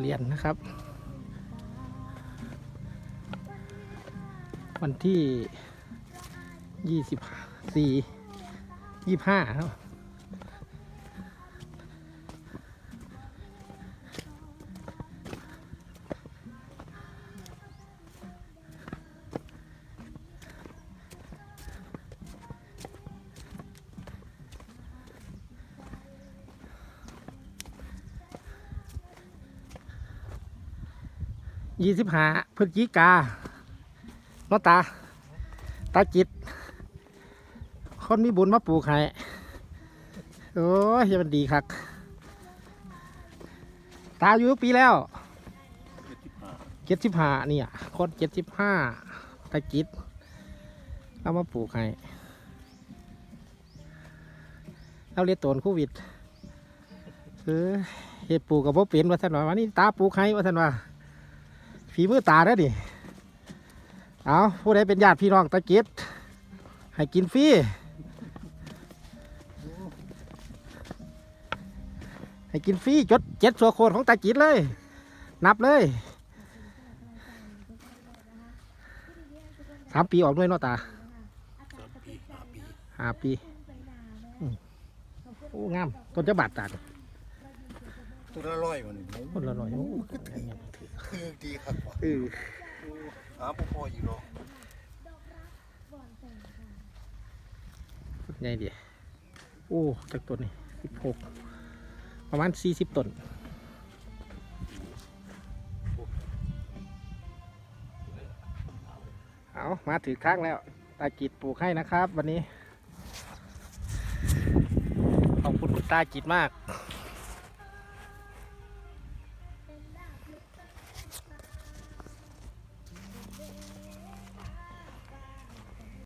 เรียนนะครับ วันที่ยี่สิบสี่ยี่ห้าครับ ยี่สิบห้าพฤศจิกาเนาะตา ตาจิต คนมีบุญมาปลูกให้โอ้ยเฮ็ดมันดีครับตาอยู่ปีแล้วเจ็ดสิบห้าเนี่ยคนเจ็ดสิบห้าตาจิตเอามาปลูกให้เราเรียนตนโควิดเออเฮ็ดปลูกกับพ่เป็นว่าสันว่าวันนี้ตาปลูกให้ว่าสันว่า ฝีมือตาเด้อดิเอาผู้ใดเป็นญาติพี่น้องตาจิตให้กินฟรีให้กินฟรีจดเจ็ดสัวโคนของตาจิตเลย นับเลยสามปีออกด้วยเนาะตาสามปีห้าปีห้าปีอืมโอ้งามต้นจะบาดตาด ตัวละร้อยมันนี่คนละหน่อยโอ้คือดีครับว่ะเออหาพ่ออยู่เนาะไงดีโอ้จากต้นนี่สิบหกประมาณสี่สิบต้นเอามาถือข้างแล้ว ตาจิตปลูกให้นะครับ วันนี้ ขอบคุณคุณตาจิตมาก